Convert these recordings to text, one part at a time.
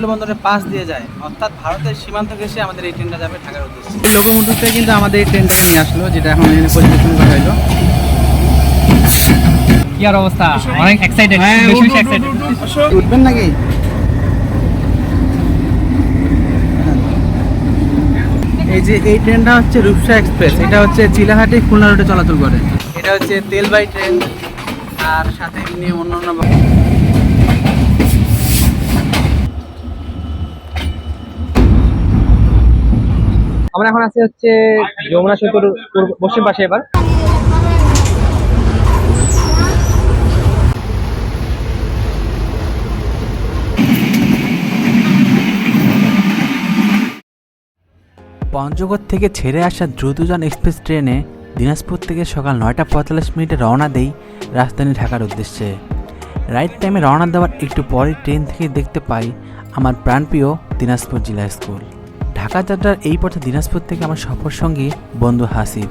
স্থলবন্দরের পাশ দিয়ে যায়। অর্থাৎ ভারতের সীমান্ত ঘেসে আমাদের এই ট্রেনটা যাবে ঢাকার উদ্দেশ্যে। এই লোকোমোটিভ থেকে কিন্তু আমাদের এই ট্রেনটাকে নিয়ে আসলো যেটা এখন এখানে পরিবেশন করা হলো। কি আর অবস্থা? অনেক এক্সাইটেড বেশি বেশি এক্সাইটেড উঠবেন নাকি? এই যে এই ট্রেনটা হচ্ছে রূপসা এক্সপ্রেস এটা হচ্ছে চিলাহাটি খুলনা রোডে চলাচল করে। এটা হচ্ছে তেলবাই ট্রেন আর সাথে নিয়ে অন্য অন্য আমরা এখন আছি হচ্ছে যমুনা সেতুর পশ্চিম পাশে এবার। পঞ্চগড় থেকে ছেড়ে আসা দ্রুতযান এক্সপ্রেস ট্রেনে দিনাজপুর থেকে সকাল নয়টা পঁয়তাল্লিশ মিনিটে রওনা দেই রাজধানী ঢাকার উদ্দেশ্যে। রাইট টাইমে রওনা দেওয়ার একটু পরে ট্রেন থেকে দেখতে পাই আমার প্রাণপ্রিয় দিনাজপুর জেলা স্কুল। ঢাকা যাত্রার এই পথে দিনাজপুর থেকে আমার সফর সঙ্গী বন্ধু হাসিব।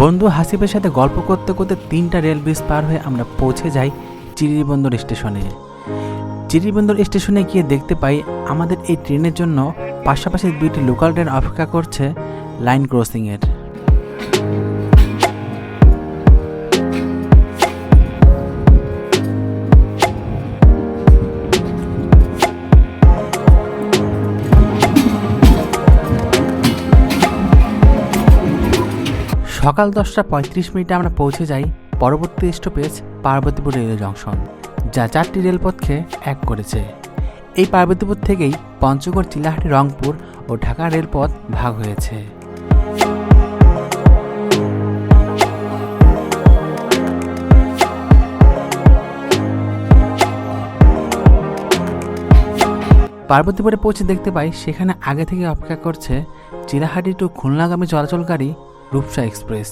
বন্ধু হাসিবের সাথে গল্প করতে করতে তিনটা রেল ব্রিজ পার হয়ে আমরা পৌঁছে যাই চিরিবন্দর স্টেশনে। চিরিবন্দর স্টেশনে গিয়ে দেখতে পাই আমাদের এই ট্রেনের জন্য পাশাপাশি দুইটি লোকাল ট্রেন অপেক্ষা করছে লাইন ক্রসিংয়ের। সকাল দশটা পঁয়ত্রিশ মিনিটে আমরা পৌঁছে যাই পরবর্তী স্টপেজ পার্বতীপুর রেল জংশন, যা চারটি রেলপথকে এক করেছে। এই পার্বতীপুর থেকেই পঞ্চগড়, চিলাহাটি, রংপুর ও ঢাকা রেলপথ ভাগ হয়েছে। পার্বতীপুরে পৌঁছে দেখতে পাই, সেখানে আগে থেকে অপেক্ষা করছে চিলাহাটি টু খুলনাগামী চলাচলকারী রূপসা এক্সপ্রেস।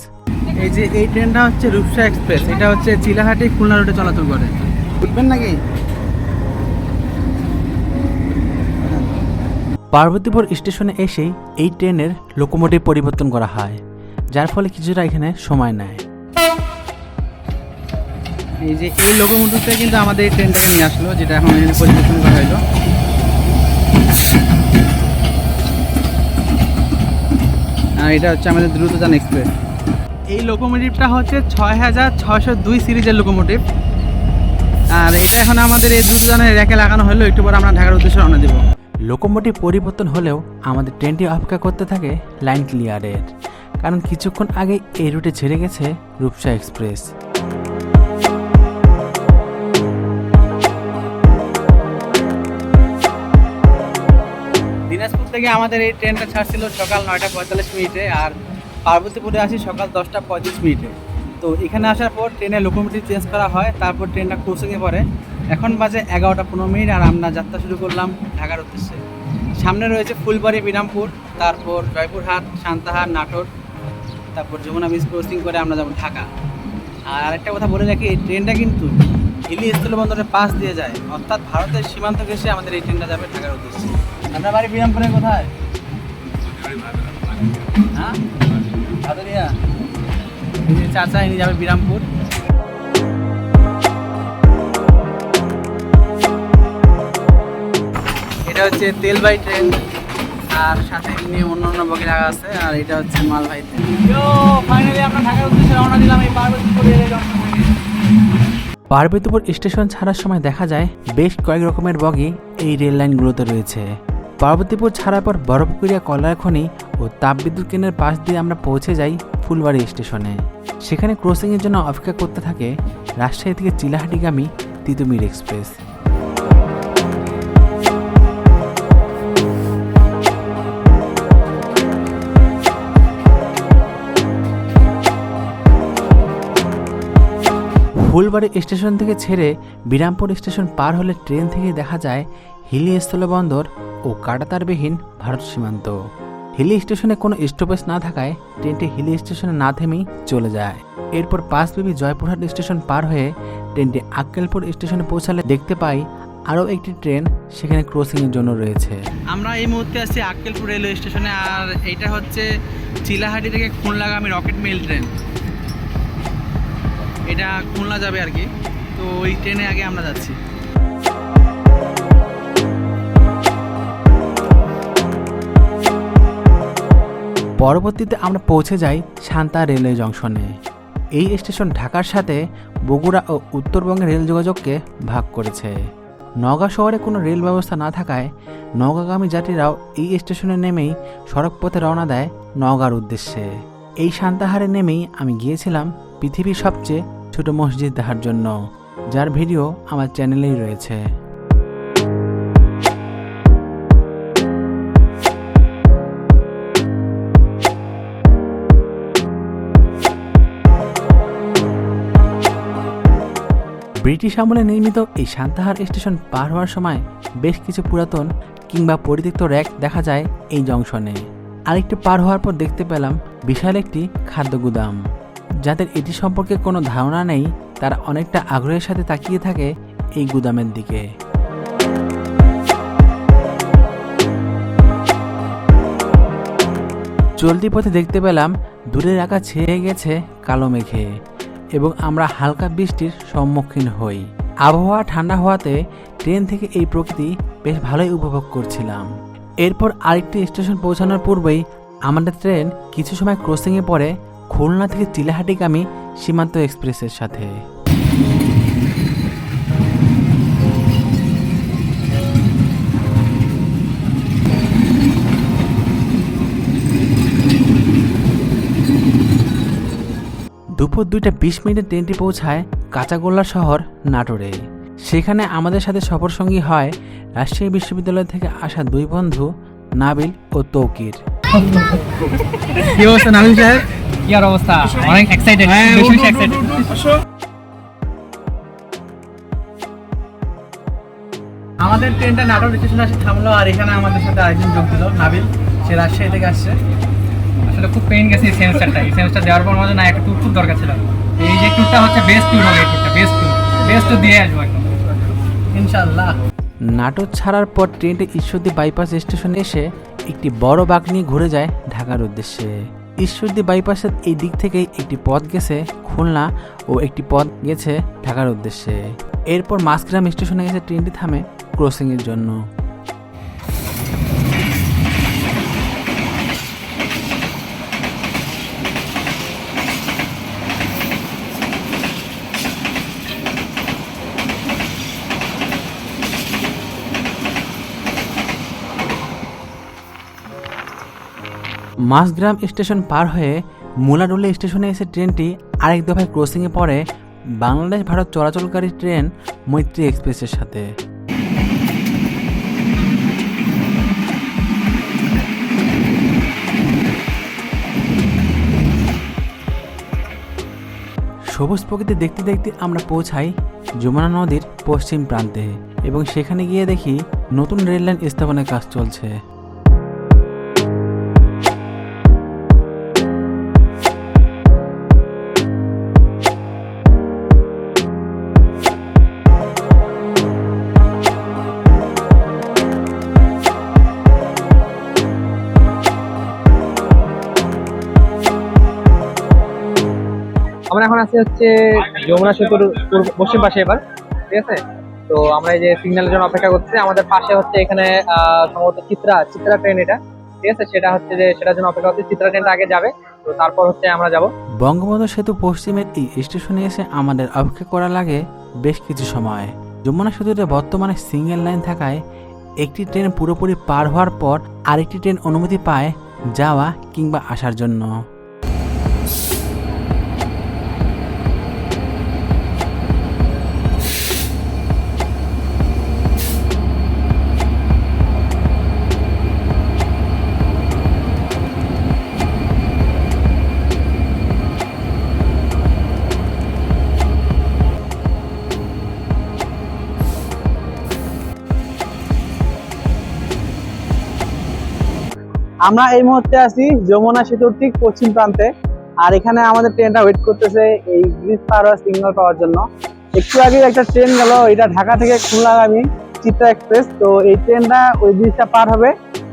এই যে এই ট্রেনটা হচ্ছে রূপসা এক্সপ্রেস এটা হচ্ছে চিলাহাটি খুলনা রোডে চলাচল করে। উঠবেন নাকি? পার্বতীপুর স্টেশনে এসেই এই ট্রেনের লোকোমোটিভ পরিবর্তন করা হয় যার ফলে কিছুটা এখানে সময় নেয়। এই যে এই লোকোমোটিভ থেকে কিন্তু আমাদের এই ট্রেনটাকে নিয়ে আসলো যেটা এখন এখানে পরিবেশন করা হলো। এটা হচ্ছে আমাদের দ্রুতযান এক্সপ্রেস। এই লোকোমোটিভটা হচ্ছে ছয় হাজার ছশো দুই সিরিজের লোকোমোটিভ। আর এটা এখন আমাদের এই দ্রুতযানের র্যাকে লাগানো হলেও একটু পর আমরা ঢাকার উদ্দেশ্যে রওনা দেবো। লোকোমোটিভ পরিবর্তন হলেও আমাদের ট্রেনটি অপেক্ষা করতে থাকে লাইন ক্লিয়ারের। কারণ কিছুক্ষণ আগে এই রুটে ছেড়ে গেছে রূপসা এক্সপ্রেস। দিনাজপুর থেকে আমাদের এই ট্রেনটা ছাড়ছিল সকাল নয়টা পঁয়তাল্লিশ মিনিটে আর পার্বতীপুরে আসি সকাল দশটা পঁয়ত্রিশ মিনিটে। তো এখানে আসার পর ট্রেনের লোকোমোটিভ চেঞ্জ করা হয়, তারপর ট্রেনটা ক্রসিংয়ে পড়ে। এখন বাজে এগারোটা পনেরো মিনিট আর আমরা যাত্রা শুরু করলাম ঢাকার উদ্দেশ্যে। সামনে রয়েছে ফুলবাড়ি, বিরামপুর, তারপর জয়পুরহাট, সান্তাহার, নাটোর, তারপর যমুনা ব্রিজ ক্রসিং করে আমরা যাব ঢাকা। আর আরেকটা কথা বলে রাখি, এই ট্রেনটা কিন্তু হিলি স্থলবন্দরের পাশ দিয়ে যায়, অর্থাৎ ভারতের সীমান্ত ঘেসে আমাদের এই ট্রেনটা যাবে ঢাকার উদ্দেশ্যে। আপনার বাড়ি বিরামপুরে কোথায়? হ্যাঁ? ভাদরিয়া চাচা ইনি যাবে বিরামপুর। এটা হচ্ছে তেলবাই ট্রেন আর সাথে এমনি অন্য অন্য বগি লাগা আছে আর এটা হচ্ছে মালবাহী ট্রেন। ফাইনালি আমরা ঢাকার উদ্দেশ্যে রওনা দিলাম এই পার্বতীপুর পার্বতীপুর স্টেশন ছাড়ার সময় দেখা যায় বেশ কয়েক রকমের বগি এই রেল লাইনগুলোতে রয়েছে। পার্বতীপুর ছাড়ার পর বরফপুরিয়া কয়লার খনি ও তাপবিদ্যুৎ কেন্দ্রের পাশ দিয়ে আমরা পৌঁছে যাই ফুলবাড়ি স্টেশনে। সেখানে ক্রসিংয়ের জন্য অপেক্ষা করতে থাকে রাজশাহী থেকে চিলাহাটিগামী তিতুমির এক্সপ্রেস। ফুলবাড়ি স্টেশন থেকে ছেড়ে বিরামপুর স্টেশন পার হলে ট্রেন থেকে দেখা যায় হিলি স্থলবন্দর ও কাটাতারবিহীন ভারত সীমান্ত। হিলি স্টেশনে কোনো স্টপেজ না থাকায় ট্রেনটি হিলি স্টেশনে না থেমেই চলে যায়। এরপর পাঁচবিবি জয়পুরহাট স্টেশন পার হয়ে ট্রেনটি আক্কেলপুর স্টেশনে পৌঁছালে দেখতে পাই আরও একটি ট্রেন সেখানে ক্রসিংয়ের জন্য রয়েছে। আমরা এই মুহূর্তে আছি আক্কেলপুর রেলওয়ে স্টেশনে আর এইটা হচ্ছে চিলাহাটি থেকে খুলনাগামী রকেট মেল ট্রেন। এটা খুলনা যাবে আর কি। তো ওই ট্রেনে আগে আমরা যাচ্ছি। পরবর্তীতে আমরা পৌঁছে যাই শান্তা রেলওয়ে জংশনে। এই স্টেশন ঢাকার সাথে বগুড়া ও উত্তরবঙ্গের রেল যোগাযোগকে ভাগ করেছে। নওগাঁ শহরে কোনো রেল ব্যবস্থা না থাকায় নওগাঁগামী যাত্রীরাও এই স্টেশনে নেমেই সড়ক পথে রওনা দেয় নওগাঁর উদ্দেশ্যে। এই শান্তাহারে নেমেই আমি গিয়েছিলাম পৃথিবীর সবচেয়ে ছোট মসজিদ দেখার জন্য, যার ভিডিও আমার চ্যানেলেই রয়েছে। ব্রিটিশ আমলে নির্মিত এই শান্তাহার স্টেশন পার হওয়ার সময় বেশ কিছু পুরাতন কিংবা পরিত্যক্ত র্যাক দেখা যায় এই জংশনে। আরেকটু পার হওয়ার পর দেখতে পেলাম বিশাল একটি খাদ্য গুদাম। যাদের এটি সম্পর্কে কোনো ধারণা নেই, তারা অনেকটা আগ্রহের সাথে তাকিয়ে থাকে এই গুদামের দিকে। চলতি পথে দেখতে পেলাম দূরের আকাশ ছেয়ে গেছে কালো মেঘে। এবং আমরা হালকা বৃষ্টির সম্মুখীন হই। আবহাওয়া ঠান্ডা হওয়াতে ট্রেন থেকে এই প্রকৃতি বেশ ভালোই উপভোগ করছিলাম। এরপর আরেকটি স্টেশন পৌঁছানোর পূর্বেই আমাদের ট্রেন কিছু সময় ক্রসিংয়ে পড়ে খুলনা থেকে চিলাহাটিগামী সীমান্ত এক্সপ্রেসের সাথে। দুপুর দুইটা বিশ মিনিটে ট্রেনটি পৌঁছায় কাঁচাগোল্লা শহর নাটোরে। সেখানে আমাদের সাথে সফরসঙ্গী হয় রাজশাহী বিশ্ববিদ্যালয় থেকে আসা দুই বন্ধু নাবিল ও তৌকির। কি অবস্থা নাবিল সাহেব? কি আর অবস্থা? অনেক এক্সাইটেড বেশি বেশি এক্সাইটেড আমাদের ট্রেনটা নাটোর স্টেশনে আসে থামলো আর এখানে আমাদের সাথে আরেকজন যোগ দিল নাবিল। সে রাজশাহী থেকে আসছে। আসলে খুব পেইন গেছে এই সেমিস্টারটা এই সেমিস্টার দেওয়ার পর মনে না একটা ট্যুর খুব দরকার ছিল। এই যে ট্যুরটা হচ্ছে বেস্ট ট্যুর হবে এই ট্যুরটা বেস্ট ট্যুর বেস্ট ট্যুর দিয়ে আসব একদম। ইনশাল্লাহ নাটোর ছাড়ার পর ট্রেনটি ঈশ্বরদী বাইপাস স্টেশনে এসে একটি বড় বাঘ নিয়ে ঘুরে যায় ঢাকার উদ্দেশ্যে। ঈশ্বরদী বাইপাসের এই দিক থেকেই একটি পথ গেছে খুলনা ও একটি পথ গেছে ঢাকার উদ্দেশ্যে। এরপর মাসগ্রাম স্টেশনে গেছে ট্রেনটি থামে ক্রসিংয়ের জন্য। মাসগ্রাম স্টেশন পার হয়ে মুলাডোলে স্টেশনে এসে ট্রেনটি আরেক দফায় ক্রসিংয়ে পড়ে বাংলাদেশ ভারত চলাচলকারী ট্রেন মৈত্রী এক্সপ্রেসের সাথে। সবুজ প্রকৃতি দেখতে দেখতে আমরা পৌঁছাই যমুনা নদীর পশ্চিম প্রান্তে এবং সেখানে গিয়ে দেখি নতুন রেললাইন স্থাপনের কাজ চলছে। আছি হচ্ছে যমুনা সেতুর পশ্চিম পাশে এবার, ঠিক আছে? তো আমরা এই যে সিগন্যালের জন্য অপেক্ষা করছি আমাদের পাশে হচ্ছে এখানে সম্ভবত চিত্রা চিত্রা ট্রেন এটা, ঠিক আছে? সেটা হচ্ছে যে, সেটার জন্য অপেক্ষা করছি চিত্রা ট্রেনটা আগে যাবে, তো তারপর হচ্ছে আমরা যাব। বঙ্গবন্ধু সেতু পশ্চিমের এই স্টেশনে এসে আমাদের অপেক্ষা করা লাগে বেশ কিছু সময়। যমুনা সেতুতে বর্তমানে সিঙ্গেল লাইন থাকায় একটি ট্রেন পুরোপুরি পার হওয়ার পর আরেকটি ট্রেন অনুমতি পায় যাওয়া কিংবা আসার জন্য। আমরা এই মুহূর্তে আছি যমুনা সেতুর ঠিক পশ্চিম প্রান্তে। আর এখানে আমাদের ট্রেনটা ওয়েট করতেছে এই ব্রিজ পার সিগন্যাল পাওয়ার জন্য। একটু আগে একটা ট্রেন গেল, এটা ঢাকা থেকে খুলনাগামী চিত্রা এক্সপ্রেস তো এই ট্রেনটা ওই ব্রিজটা পার হবে।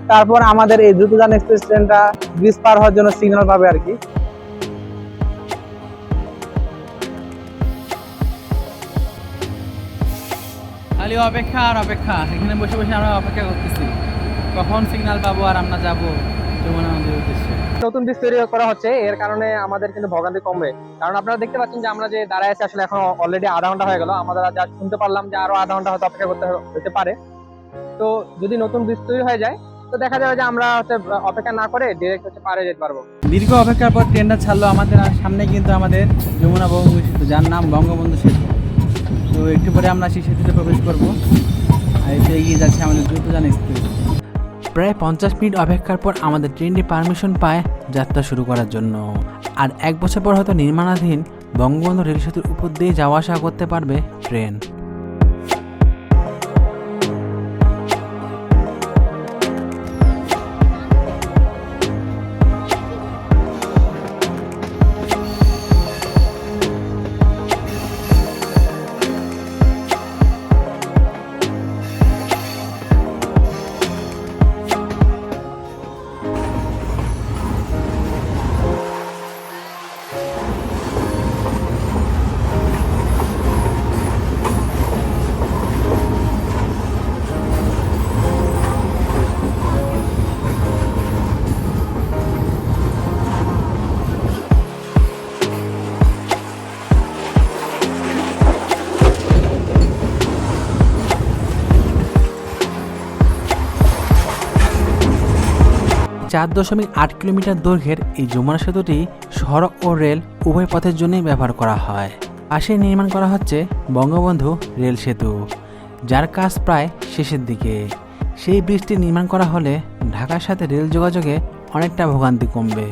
তারপর আমাদের এই দ্রুতযান এক্সপ্রেস ট্রেনটা ব্রিজ পার হওয়ার জন্য সিগন্যাল পাবে আর কি। অপেক্ষা আর অপেক্ষা। এখানে বসে বসে আমরা অপেক্ষা করতেছি। কখন সিগন্যাল পাবো আর আমরা যাব? যমুনা নদীর উদ্দেশ্যে। নতুন ব্রিজ তৈরি করা হচ্ছে এর কারণে আমাদের কিন্তু ভোগান্তি কমবে। কারণ আপনারা দেখতে পাচ্ছেন যে আমরা যে দাঁড়ায় আছি আসলে এখন অলরেডি আধা ঘণ্টা হয়ে গেল। আমাদের যা শুনতে পারলাম যে আরও আধা ঘণ্টা হয়তো অপেক্ষা করতে হতে পারে। তো যদি নতুন ব্রিজ তৈরি হয়ে যায় তো দেখা যাবে যে আমরা হচ্ছে অপেক্ষা না করে ডিরেক্ট হচ্ছে পারে যেতে পারব। দীর্ঘ অপেক্ষার পর ট্রেনটা ছাড়লো আমাদের সামনে কিন্তু আমাদের যমুনা বঙ্গবন্ধু সেতু যার নাম বঙ্গবন্ধু সেতু তো একটু পরে আমরা সেই সেতুতে প্রবেশ করব। আর এতে এগিয়ে যাচ্ছে আমাদের দ্রুতযান এক্সপ্রেস প্রায় পঞ্চাশ মিনিট অপেক্ষার পর আমাদের ট্রেনটি পারমিশন পায় যাত্রা শুরু করার জন্য। আর এক বছর পর হয়তো নির্মাণাধীন বঙ্গবন্ধু রেল সেতুর উপর দিয়ে যাওয়া আসা করতে পারবে ট্রেন। চার দশমিক আট কিলোমিটার দৈর্ঘ্যের এই যমুনা সেতুটি সড়ক ও রেল উভয় পথের জন্যই ব্যবহার করা হয়। পাশে নির্মাণ করা হচ্ছে বঙ্গবন্ধু রেল সেতু, যার কাজ প্রায় শেষের দিকে। সেই ব্রিজটি নির্মাণ করা হলে ঢাকার সাথে রেল যোগাযোগে অনেকটা ভোগান্তি কমবে।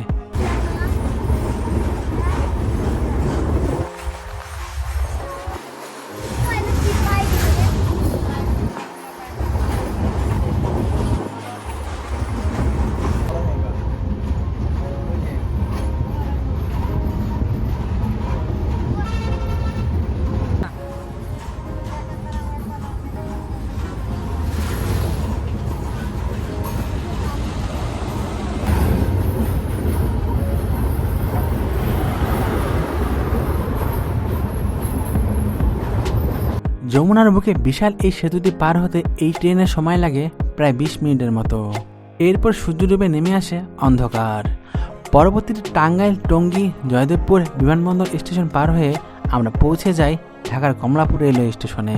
যমুনার বুকে বিশাল এই সেতুটি পার হতে এই ট্রেনের সময় লাগে প্রায় বিশ মিনিটের মতো। এরপর সূর্য ডুবে নেমে আসে অন্ধকার। পরবর্তীতে টাঙ্গাইল টঙ্গী জয়দেবপুর বিমানবন্দর স্টেশন পার হয়ে আমরা পৌঁছে যাই ঢাকার কমলাপুর রেলওয়ে স্টেশনে।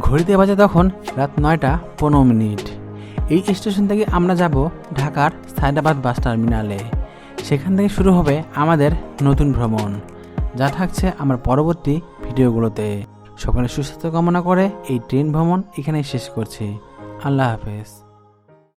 ঘড়িতে বাজে তখন রাত নয়টা পনেরো মিনিট। এই স্টেশন থেকে আমরা যাব ঢাকার সায়দাবাদ বাস টার্মিনালে। সেখান থেকে শুরু হবে আমাদের নতুন ভ্রমণ। যা থাকছে আমার পরবর্তী ভিডিওগুলোতে। সকলের সুস্বাস্থ্য কামনা করে এই ট্রেন ভ্রমণ এখানেই শেষ করছি। আল্লাহ হাফেজ।